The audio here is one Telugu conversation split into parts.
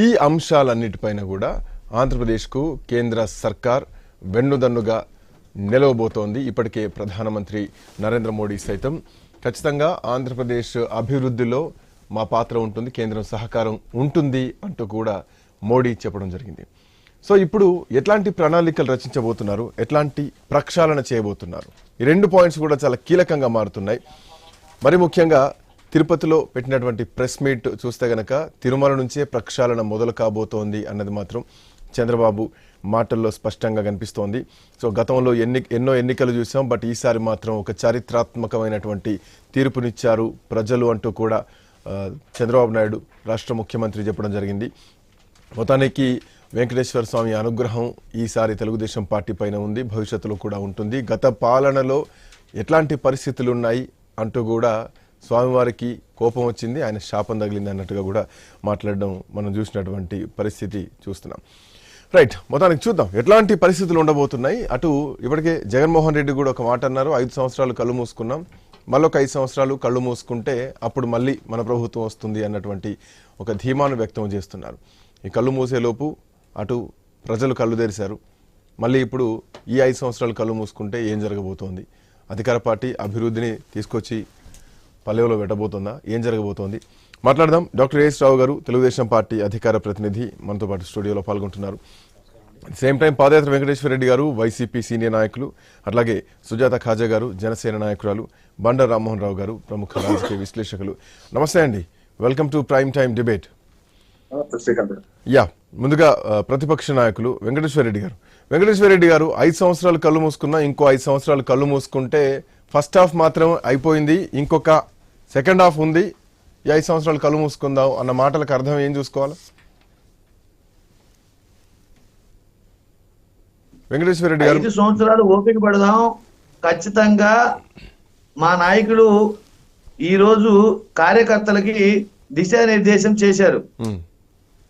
ఈ అంశాలన్నిటిపైన కూడా ఆంధ్రప్రదేశ్కు కేంద్ర సర్కార్ వెన్నుదన్నుగా నిలవబోతోంది. ఇప్పటికే ప్రధానమంత్రి నరేంద్ర మోడీ సైతం ఖచ్చితంగా ఆంధ్రప్రదేశ్ అభివృద్ధిలో మా పాత్ర ఉంటుంది కేంద్రం సహకారం ఉంటుంది అంటూ కూడా మోడీ చెప్పడం జరిగింది. సో ఇప్పుడు ఎట్లాంటి ప్రణాళికలు రచించబోతున్నారు? ఎట్లాంటి ప్రక్షాళన చేయబోతున్నారు? ఈ రెండు పాయింట్స్ కూడా చాలా కీలకంగా మారుతున్నాయి. మరి ముఖ్యంగా తిరుపతిలో పెట్టినటువంటి ప్రెస్ మీట్ చూస్తే గనక తిరుమల నుంచే ప్రక్షాళన మొదలు కాబోతోంది అన్నది మాత్రం చంద్రబాబు మాటల్లో స్పష్టంగా కనిపిస్తోంది. సో గతంలో ఎన్ని ఎన్నో ఎన్నికలు చూసాం బట్ ఈసారి మాత్రం ఒక చారిత్రాత్మకమైనటువంటి తీర్పునిచ్చారు ప్రజలు అంటూ కూడా చంద్రబాబు నాయుడు రాష్ట్ర ముఖ్యమంత్రి చెప్పడం జరిగింది. మొత్తానికి వెంకటేశ్వర స్వామి అనుగ్రహం ఈసారి తెలుగుదేశం పార్టీ పైన ఉంది భవిష్యత్తులో కూడా ఉంటుంది. గత పాలనలో ఎట్లాంటి పరిస్థితులు ఉన్నాయి అంటూ కూడా స్వామివారికి కోపం వచ్చింది ఆయన శాపం తగిలింది అన్నట్టుగా కూడా మాట్లాడడం మనం చూసినటువంటి పరిస్థితి చూస్తున్నాం. రైట్ మొత్తానికి చూద్దాం. ఎట్లాంటి పరిస్థితులు ఉండబోతున్నాయి? అటు ఇప్పటికే జగన్మోహన్ రెడ్డి కూడా ఒక మాట అన్నారు ఐదు సంవత్సరాలు కళ్ళు మూసుకున్నాం. మళ్ళొక ఐదు సంవత్సరాలు కళ్ళు మూసుకుంటే అప్పుడు మళ్ళీ మన ప్రభుత్వం వస్తుంది అన్నటువంటి ఒక ధీమాను వ్యక్తం చేస్తున్నారు. ఈ కళ్ళు మూసేలోపు అటు ప్రజలు కళ్ళు తెరిశారు. మళ్ళీ ఇప్పుడు ఈ ఐదు సంవత్సరాలు కళ్ళు మూసుకుంటే ఏం జరగబోతోంది? అధికార పార్టీ అభివృద్ధిని తీసుకొచ్చి పల్లెలో పెట్టబోతుందా? ఏం జరగబోతోంది? మాట్లాడదాం. డాక్టర్ ఏఎస్ రావు గారు తెలుగుదేశం పార్టీ అధికార ప్రతినిధి మనతో పాటు స్టూడియోలో పాల్గొంటున్నారు. సేమ్ టైం పాదయాత్ర వెంకటేశ్వర రెడ్డి గారు వైసీపీ సీనియర్ నాయకులు అట్లాగే సుజాత ఖాజా గారు జనసేన నాయకురాలు బండ రామ్మోహన్ రావు గారు ప్రముఖ రాజకీయ విశ్లేషకులు. నమస్తే అండి. Welcome to prime time debate yeah ముందుగా ఆ, ప్రతిపక్ష నాయకులు వెంకటేశ్వర రెడ్డి గారు. వెంకటేశ్వర రెడ్డి గారు ఐదు సంవత్సరాలు కళ్ళు మూసుకున్నా ఇంకో ఐదు సంవత్సరాలు కళ్ళు మూసుకుంటే ఫస్ట్ హాఫ్ మాత్రం అయిపోయింది. ఇంకొక సెకండ్ హాఫ్ ఉంది. ఈ ఐదు సంవత్సరాలు కళ్ళు మూసుకుందాం అన్న మాటలకు అర్థం ఏం చూసుకోవాలి? వెంకటేశ్వర రెడ్డి గారు. ఐదు సంవత్సరాలు ఓపిక పడదాం. ఖచ్చితంగా మా నాయకులు ఈ రోజు కార్యకర్తలకి దిశానిర్దేశం చేశారు.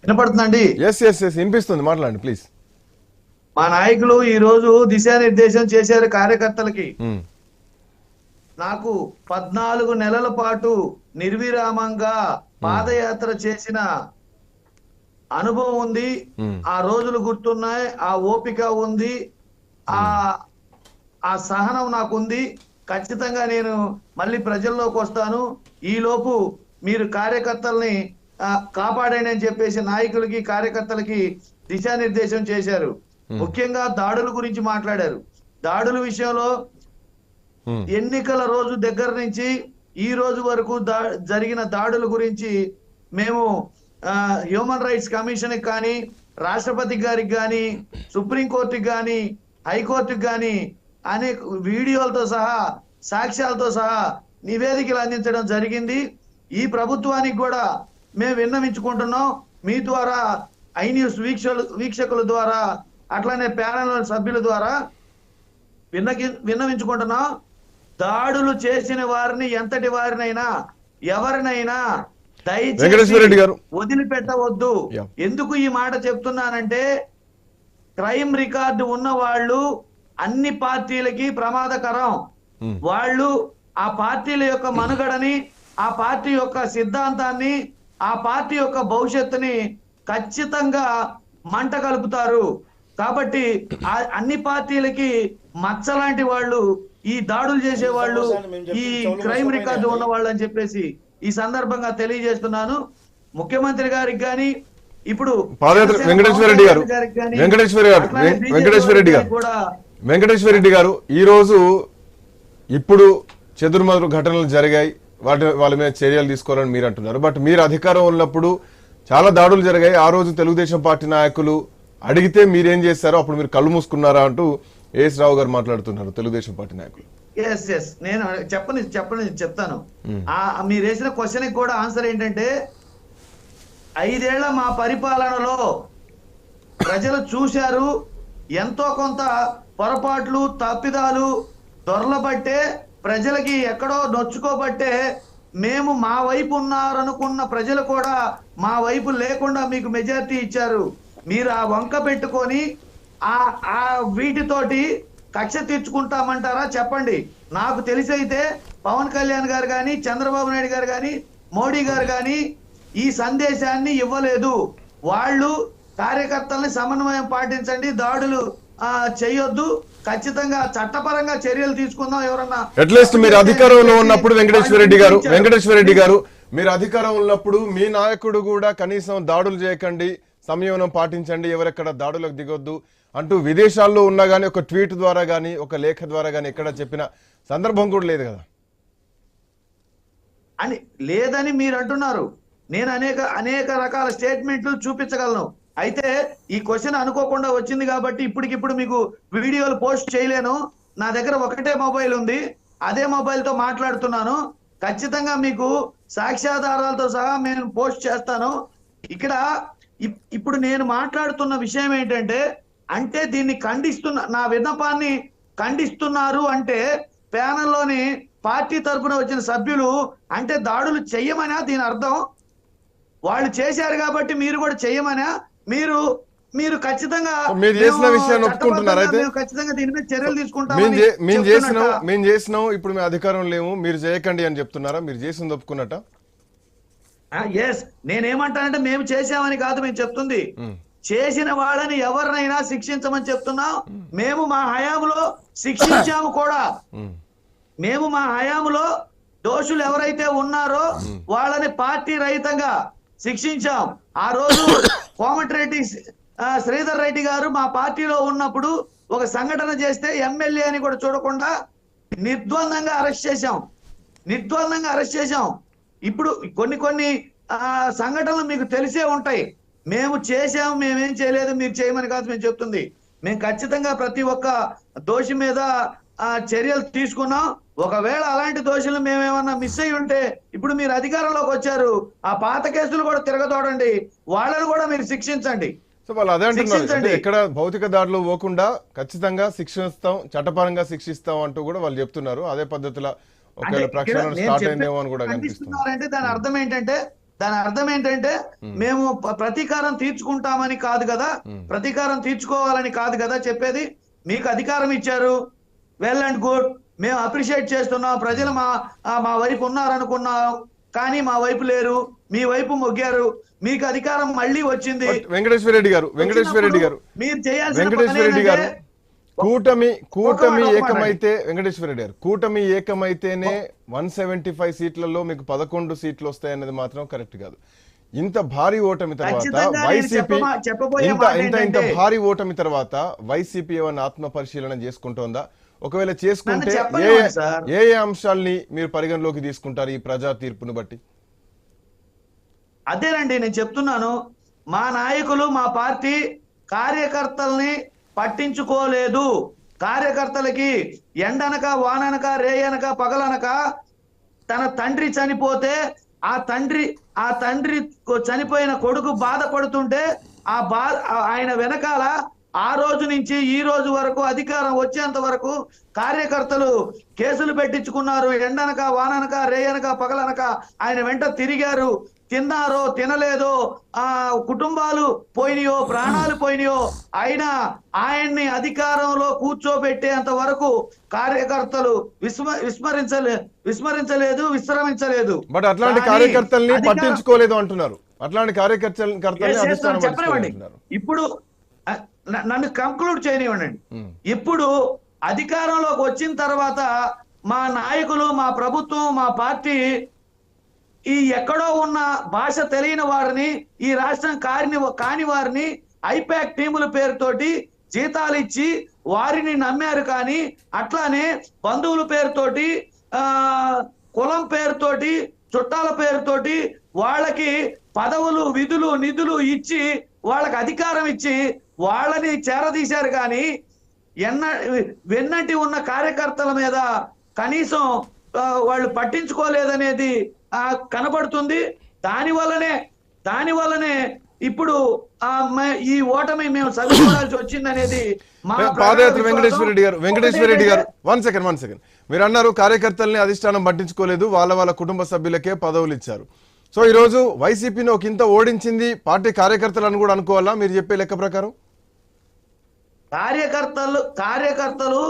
వినపడుతుందండి? ఎస్ ఎస్ ఎస్ వినిపిస్తుంది. మాట్లాడండి ప్లీజ్ మా నాయకులు ఈ రోజు దిశానిర్దేశం చేశారు కార్యకర్తలకి. నాకు పద్నాలుగు నెలల పాటు నిర్విరామంగా పాదయాత్ర చేసిన అనుభవం ఉంది. ఆ రోజులు గుర్తున్నాయి ఆ ఓపిక ఉంది ఆ ఆ సహనం నాకుంది. ఖచ్చితంగా నేను మళ్ళీ ప్రజల్లోకి వస్తాను. ఈ లోపు మీరు కార్యకర్తల్ని కాపాడండి అని చెప్పేసి నాయకులకి కార్యకర్తలకి దిశానిర్దేశం చేశారు. ముఖ్యంగా దాడుల గురించి మాట్లాడారు. దాడుల విషయంలో ఎన్నికల రోజు దగ్గర నుంచి ఈ రోజు వరకు దా జరిగిన దాడుల గురించి మేము హ్యూమన్ రైట్స్ కమిషన్ కానీ రాష్ట్రపతి గారికి కానీ సుప్రీంకోర్టుకి కానీ హైకోర్టుకి కానీ అనేక వీడియోలతో సహా సాక్ష్యాలతో సహా నివేదికలు అందించడం జరిగింది. ఈ ప్రభుత్వానికి కూడా మేము విన్నవించుకుంటున్నాం. మీ ద్వారా ఐ న్యూస్ వీక్షలు వీక్షకుల ద్వారా అట్లానే ప్యానల్ సభ్యుల ద్వారా విన్నకి విన్నవించుకుంటున్నాం. దాడులు చేసిన వారిని ఎంతటి వారినైనా ఎవరినైనా దయచేసి. వదిలిపెట్టవద్దు. ఎందుకు ఈ మాట చెప్తున్నానంటే క్రైమ్ రికార్డు ఉన్న వాళ్ళు అన్ని పార్టీలకి ప్రమాదకరం Hmm. వాళ్ళు ఆ పార్టీల యొక్క మనుగడని ఆ పార్టీ యొక్క సిద్ధాంతాన్ని ఆ పార్టీ యొక్క భవిష్యత్తుని ఖచ్చితంగా మంట కలుపుతారు కాబట్టి ఆ అన్ని పార్టీలకి మచ్చలాంటి వాళ్ళు ఈ దాడులు చేసే వాళ్ళు ఈ క్రైమ్ రికార్డు ఉన్న వాళ్ళు అని చెప్పేసి ఈ సందర్భంగా తెలియజేస్తున్నాను. ముఖ్యమంత్రి గారికి గాని ఇప్పుడు వెంకటేశ్వర రెడ్డి గారు వెంకటేశ్వర గారు వెంకటేశ్వర రెడ్డి గారు. వెంకటేశ్వర రెడ్డి గారు ఈ రోజు ఇప్పుడు చెదురుమదురు ఘటనలు జరిగాయి. వాటి వాళ్ళ మీద చర్యలు తీసుకోవాలని మీరు అంటున్నారు. బట్ మీరు అధికారం ఉన్నప్పుడు చాలా దాడులు జరిగాయి. ఆ రోజు తెలుగుదేశం పార్టీ నాయకులు అడిగితే మీరేం చేశారో అప్పుడు మీరు కళ్ళు మూసుకున్నారా అంటూ ఏఎస్ రావు గారు మాట్లాడుతున్నారు తెలుగుదేశం పార్టీ నాయకులు. ఎస్ ఎస్ నేను చెప్పని చెప్పని చెప్తాను. మీరు వేసిన క్వశ్చన్ కూడా ఆన్సర్ ఏంటంటే ఐదేళ్ళ మా పరిపాలనలో ప్రజలు చూశారు ఎంతో కొంత పొరపాట్లు తప్పిదాలు దొరలబట్టే ప్రజలకి ఎక్కడో నొచ్చుకోబట్టే మేము మా వైపు ఉన్నారనుకున్న ప్రజలు కూడా మా వైపు లేకుండా మీకు మెజారిటీ ఇచ్చారు. మీరు ఆ వంక పెట్టుకొని ఆ వీటితోటి కక్ష తీర్చుకుంటామంటారా? చెప్పండి. నాకు తెలిసి అయితే పవన్ కళ్యాణ్ గారు కానీ చంద్రబాబు నాయుడు గారు కానీ మోడీ గారు కానీ ఈ సందేశాన్ని ఇవ్వలేదు. వాళ్ళు కార్యకర్తల్ని సమన్వయం పాటించండి దాడులు ఆ, చేయొద్దు. ఖచ్చితంగా చట్టపరంగా చర్యలు తీసుకుందాం ఎవరన్నా. అట్లీస్ట్ మీరు అధికారంలో ఉన్నప్పుడు వెంకటేశ్వర రెడ్డి గారు వెంకటేశ్వర రెడ్డి గారు మీరు అధికారం ఉన్నప్పుడు మీ నాయకుడు కూడా కనీసం దాడులు చేయకండి సంయమనం పాటించండి ఎవరెక్కడ దాడులకు దిగొద్దు. అంటూ విదేశాల్లో ఉన్నా కానీ ఒక ట్వీట్ ద్వారా కానీ ఒక లేఖ ద్వారా కానీ ఎక్కడ చెప్పిన సందర్భం కూడా లేదు కదా? అని లేదని మీరు అంటున్నారు. నేను అనేక అనేక రకాల స్టేట్మెంట్లు చూపించగలను. అయితే ఈ క్వశ్చన్ అనుకోకుండా వచ్చింది కాబట్టి ఇప్పటికిప్పుడు మీకు వీడియోలు పోస్ట్ చేయలేను. నా దగ్గర ఒకటే మొబైల్ ఉంది. అదే మొబైల్తో మాట్లాడుతున్నాను. ఖచ్చితంగా మీకు సాక్ష్యాధారాలతో సహా నేను పోస్ట్ చేస్తాను. ఇక్కడ ఇప్- ఇప్పుడు నేను మాట్లాడుతున్న విషయం ఏంటంటే అంటే దీన్ని ఖండిస్తున్న నా విన్నపాన్ని ఖండిస్తున్నారు అంటే ప్యానెల్లోని పార్టీ తరపున వచ్చిన సభ్యులు అంటే దాడులు చెయ్యమనా దీని అర్థం వాళ్ళు చేశారు కాబట్టి మీరు కూడా చెయ్యమనా మీరు మీరు ఖచ్చితంగా మీరు చేసిన విషయాన్ని ఒప్పుకుంటున్నారా అయితే? చట్టబద్ధంగా మేము ఖచ్చితంగా దీని మీద చర్యలు మేము చేసినాం? మేము చేసినాం ఇప్పుడు మేము అధికారం లేము మీరు చేయకండి అని చెప్తున్నారా మీరు చేసింది ఒప్పుకున్నట్ట ఎస్ నేనేమంటానంటే మేము చేసామని కాదు మేము చెప్తుంది. చేసిన వాళ్ళని ఎవరినైనా శిక్షించమని చెప్తున్నాం మేము మా హయాంలో శిక్షించాము కూడా. మేము మా హయాంలో దోషులు ఎవరైతే ఉన్నారో వాళ్ళని పార్టీ రహితంగా శిక్షించాం. ఆ రోజు కోమటిరెడ్డి శ్రీధర్ రెడ్డి గారు మా పార్టీలో ఉన్నప్పుడు ఒక సంఘటన చేస్తే ఎమ్మెల్యే అని కూడా చూడకుండా నిర్ద్వందంగా అరెస్ట్ చేశాం. నిర్ద్వందంగా అరెస్ట్ చేశాం. ఇప్పుడు కొన్ని కొన్ని ఆ, సంఘటనలు మీకు తెలిసే ఉంటాయి. మేము చేశాం మేమేం చేయలేదు మీరు చేయమని కాదు మేము చెప్తుంది. మేము ఖచ్చితంగా ప్రతి ఒక్క దోషి మీద ఆ, చర్యలు తీసుకున్నాం. ఒకవేళ అలాంటి దోషులు మేమేమన్నా మిస్ అయి ఉంటే ఇప్పుడు మీరు అధికారంలోకి వచ్చారు. ఆ పాత కేసులు కూడా తిరగతోడండి వాళ్ళని కూడా మీరు శిక్షించండి. సో వాళ్ళు అదే అంటున్నారు. ఎక్కడ భౌతిక దాడులు పోకుండా ఖచ్చితంగా శిక్షిస్తాం చట్టపరంగా శిక్షిస్తాం అంటూ కూడా వాళ్ళు చెప్తున్నారు. అదే పద్ధతిలో ఒకవేళ ఇక్కడ ప్రక్షాళన స్టార్ట్ అయిందేమో అని కూడా కనిపిస్తుంది. దాని అర్థం ఏంటంటే దాని అర్థం ఏంటంటే మేము. ప్రతీకారం తీర్చుకుంటామని కాదు కదా ప్రతీకారం తీర్చుకోవాలని కాదు కదా చెప్పేది? మీకు అధికారం ఇచ్చారు. వెల్ అండ్ గుడ్ మేము అప్రిషియేట్ చేస్తున్నాం. ప్రజలు మా మా వైపు ఉన్నారనుకున్నాం. కానీ మా వైపు లేరు. మీ వైపు మొగ్గారు. మీకు అధికారం మళ్ళీ వచ్చింది. వెంకటేశ్వర రెడ్డి గారు వెంకటేశ్వర రెడ్డి గారు. మీరు చేయాల్సిన కూటమి కూటమి. ఏకమైతే వెంకటేశ్వర రెడ్డి గారు కూటమి ఏకమైతేనే వన్ సెవెంటీ ఫైవ్ సీట్లలో మీకు పదకొండు సీట్లు వస్తాయన్నది మాత్రం కరెక్ట్ కాదు ఇంత భారీ ఓటమి తర్వాత వైసీపీ ఇంత ఇంత భారీ ఓటమి తర్వాత వైసీపీ ఏమైనా ఆత్మ పరిశీలన చేసుకుంటోందా ఒకవేళ చేసుకుంటే ఏ. ఏ ఏ అంశాల్ని మీరు పరిగణలోకి తీసుకుంటారు ఈ ప్రజా తీర్పును బట్టి అదేనండి నేను చెప్తున్నాను మా నాయకులు మా పార్టీ కార్యకర్తల్ని పట్టించుకోలేదు. కార్యకర్తలకి ఎండనక వాననక రేయనక పగలనక తన తండ్రి చనిపోతే ఆ తండ్రి ఆ తండ్రి చనిపోయిన కొడుకు బాధపడుతుంటే ఆ బా ఆయన వెనకాల ఆ రోజు నుంచి ఈ రోజు వరకు అధికారం వచ్చేంత వరకు కార్యకర్తలు కేసులు పెట్టించుకున్నారు. ఎండనక వాననక రేయనక పగలనక ఆయన వెంట తిరిగారు. తిన్నారో తినలేదో ఆ కుటుంబాలు పోయినాయో ప్రాణాలు పోయినాయో అయినా ఆయన్ని అధికారంలో కూర్చోబెట్టేంత వరకు కార్యకర్తలు విస్మ విస్మరించలే విస్మరించలేదు విశ్రమించలేదు. బట్ అట్లాంటి కార్యకర్తల్ని పట్టించుకోలేదు అంటున్నారు. అట్లాంటి నన్ను చెప్పనివ్వండి. ఇప్పుడు నన్ను కంక్లూడ్ చేయనివ్వండి. ఉమ్. ఇప్పుడు అధికారంలోకి వచ్చిన తర్వాత మా నాయకులు మా ప్రభుత్వం మా పార్టీ ఈ ఎక్కడో ఉన్న భాష తెలియని వారిని ఈ రాష్ట్రం కారిని కాని వారిని ఐపాక్ టీముల పేరుతోటి జీతాలు ఇచ్చి వారిని నమ్మారు కానీ అట్లానే బంధువుల పేరుతోటి ఆ కులం పేరుతోటి చుట్టాల పేరుతోటి వాళ్ళకి పదవులు విధులు నిధులు ఇచ్చి వాళ్ళకి అధికారం ఇచ్చి వాళ్ళని చేరదీశారు కానీ ఎన్న వెన్నటి ఉన్న కార్యకర్తల మీద కనీసం వాళ్ళు పట్టించుకోలేదనేది కనబడుతుంది. దాని వల్లనే దాని వల్లనే ఇప్పుడు ఈ ఓటమి మేము చదువుకోవాల్సి వచ్చిందనేది మా పాదయాత్ర వెంకటేశ్వర రెడ్డి గారు. వెంకటేశ్వర రెడ్డి గారు వన్ సెకండ్ వన్ సెకండ్ మీరు అన్నారు కార్యకర్తల్ని అధిష్టానం పట్టించుకోలేదు వాళ్ళ వాళ్ళ కుటుంబ సభ్యులకే పదవులు ఇచ్చారు. సో ఈ రోజు వైసీపీని ఒక ఇంత ఓడించింది పార్టీ కార్యకర్తలను కూడా అనుకోవాలా? మీరు చెప్పే లెక్క ప్రకారం? కార్యకర్తలు కార్యకర్తలు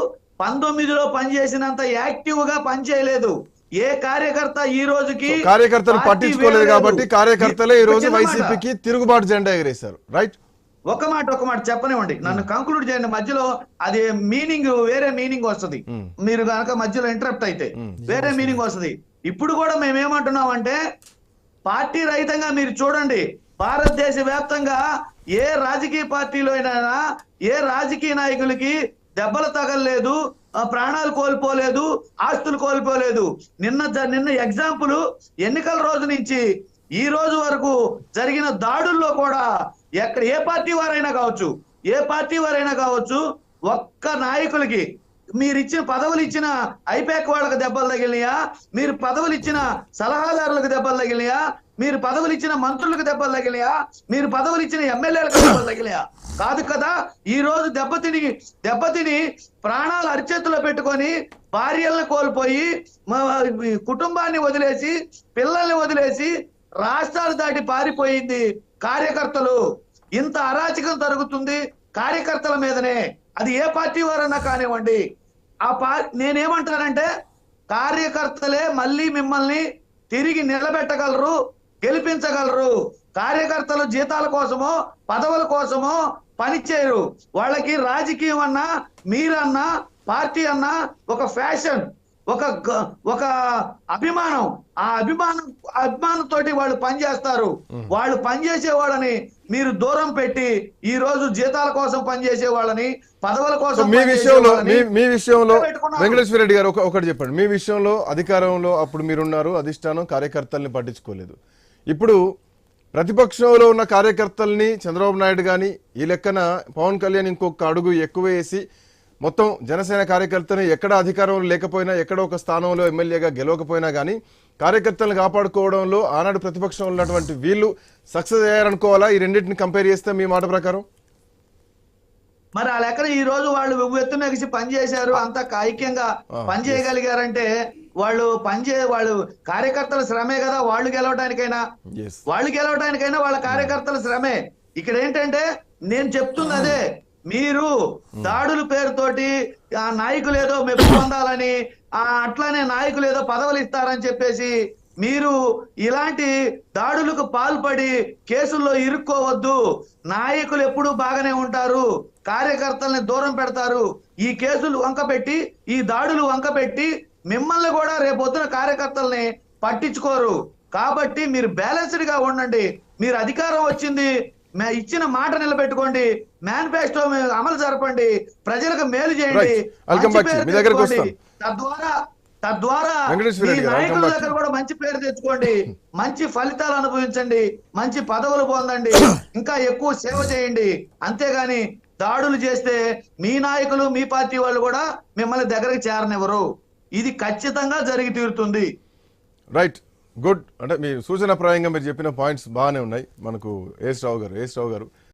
పంతొమ్మిదిలో పనిచేసినంత యాక్టివ్గా పనిచేయలేదు. ఏ కార్యకర్త ఈ రోజుకి కార్యకర్తలు పట్టించుకోలేదు. కాబట్టి కార్యకర్తలే ఈ రోజు. వైసీపీకి తిరుగుబాటు జెండా ఎగరేశారు. రైట్ ఒక మాట ఒక మాట చెప్పనివ్వండి. నన్ను కంక్లూడ్ చేయండి. మధ్యలో అది మీనింగ్ వేరే మీనింగ్ వస్తది. మ్మ్. మీరు కనుక మధ్యలో ఇంటరప్ట్ అయితే మ్మ్. వేరే మీనింగ్ వస్తది. ఇప్పుడు కూడా మేము ఏమంటున్నాం అంటే పార్టీ రహితంగా మీరు చూడండి. భారతదేశ వ్యాప్తంగా ఏ రాజకీయ పార్టీలో అయినా ఏ రాజకీయ నాయకులకి దెబ్బలు తగలలేదు ప్రాణాలు కోల్పోలేదు ఆస్తులు కోల్పోలేదు. నిన్న జ- నిన్న ఎగ్జాంపుల్ ఎన్నికల రోజు నుంచి ఈ రోజు వరకు జరిగిన దాడుల్లో కూడా ఎక్కడ ఏ పార్టీ వారైనా కావచ్చు ఏ పార్టీ వారైనా కావచ్చు ఒక్క నాయకులకి మీరు ఇచ్చిన పదవులు ఇచ్చిన ఐపాక్ వాళ్ళకి దెబ్బలు తగిలినాయా? మీరు పదవులు ఇచ్చిన సలహాదారులకు దెబ్బలు తగిలినాయా? మీరు పదవులు ఇచ్చిన మంత్రులకు దెబ్బలు తగిలియా మీరు పదవులు ఇచ్చిన ఎమ్మెల్యేలకు దెబ్బలు తగిలియా కాదు కదా ఈ రోజు దెబ్బతిని దెబ్బతిని ప్రాణాలు అరిచేతిలో పెట్టుకొని భార్యలను కోల్పోయి కుటుంబాన్ని వదిలేసి పిల్లల్ని వదిలేసి రాష్ట్రాలు దాటి పారిపోయింది కార్యకర్తలు. ఇంత అరాచకం జరుగుతుంది కార్యకర్తల మీదనే. అది ఏ పార్టీ వారన్నా కానివ్వండి. ఆ పా నేనేమంటానంటే కార్యకర్తలే మళ్ళీ మిమ్మల్ని తిరిగి నిలబెట్టగలరు. గెలిపించగలరు. కార్యకర్తలు జీతాల కోసమో పదవుల కోసమో పనిచేయరు. వాళ్ళకి రాజకీయం అన్నా మీరన్నా పార్టీ అన్నా ఒక ఫ్యాషన్ ఒక ఒక అభిమానం. ఆ అభిమానం అభిమానం తోటి వాళ్ళు పనిచేస్తారు. వాళ్ళు పనిచేసే వాళ్ళని మీరు దూరం పెట్టి ఈ రోజు జీతాల కోసం పనిచేసే వాళ్ళని పదవుల కోసం మీ విషయంలో మీ విషయంలో. వెంకటేశ్వర రెడ్డి గారు ఒక- ఒకటి చెప్పండి. మీ విషయంలో అధికారంలో అప్పుడు మీరున్నారు అధిష్టానం కార్యకర్తల్ని పట్టించుకోలేదు. ఇప్పుడు ప్రతిపక్షంలో ఉన్న కార్యకర్తల్ని చంద్రబాబు నాయుడు కానీ ఈ లెక్కన పవన్ కళ్యాణ్ ఇంకొక అడుగు ఎక్కువ వేసి మొత్తం జనసేన కార్యకర్తని ఎక్కడ అధికారంలో లేకపోయినా ఎక్కడ ఒక స్థానంలో ఎమ్మెల్యేగా గెలవకపోయినా కానీ కార్యకర్తలను కాపాడుకోవడంలో ఆనాడు ప్రతిపక్షంలో ఉన్నటువంటి వీళ్ళు సక్సెస్ అయ్యారనుకోవాలా? ఈ రెండింటిని కంపేర్ చేస్తే మీ మాట ప్రకారం? మరి ఆ లెక్కన ఈ రోజు వాళ్ళు ఎత్తున ఎగిసి పని చేశారు అంత ఐక్యంగా ఆ, పని చేయగలిగారంటే వాళ్ళు పని చే వాళ్ళు కార్యకర్తల శ్రమే కదా వాళ్ళు గెలవడానికైనా వాళ్ళు గెలవడానికైనా వాళ్ళ కార్యకర్తల శ్రమే. ఇక్కడ ఏంటంటే నేను చెప్తుంది అదే మీరు దాడుల పేరుతోటి ఆ నాయకులు ఏదో మెప్పు పొందాలని ఆ అట్లానే నాయకులు ఏదో పదవులు ఇస్తారని చెప్పేసి మీరు ఇలాంటి దాడులకు పాల్పడి కేసుల్లో ఇరుక్కోవద్దు. నాయకులు ఎప్పుడూ బాగానే ఉంటారు. కార్యకర్తల్ని దూరం పెడతారు. ఈ కేసులు వంకపెట్టి ఈ దాడులు వంకపెట్టి మిమ్మల్ని కూడా రేపొద్దున కార్యకర్తల్ని పట్టించుకోరు. కాబట్టి మీరు బ్యాలెన్స్డ్గా ఉండండి. మీరు అధికారం వచ్చింది ఇచ్చిన మాట నిలబెట్టుకోండి. మేనిఫెస్టో అమలు జరపండి. ప్రజలకు మేలు చేయండి. తద్వారా తద్వారా మీ నాయకుల దగ్గర. కూడా మంచి పేరు తెచ్చుకోండి. మంచి ఫలితాలు అనుభవించండి. మంచి పదవులు పొందండి. ఇంకా ఎక్కువ సేవ చేయండి. అంతేగాని దాడులు చేస్తే మీ నాయకులు మీ పార్టీ వాళ్ళు కూడా మిమ్మల్ని దగ్గరికి చేరనివ్వరు. ఇది ఖచ్చితంగా జరిగి తీరుతుంది. రైట్ గుడ్ అంటే మీ సూచనప్రాయంగా మీరు చెప్పిన పాయింట్స్ బాగానే ఉన్నాయి. మనకు ఏస్ రావు గారు ఏస్ రావు గారు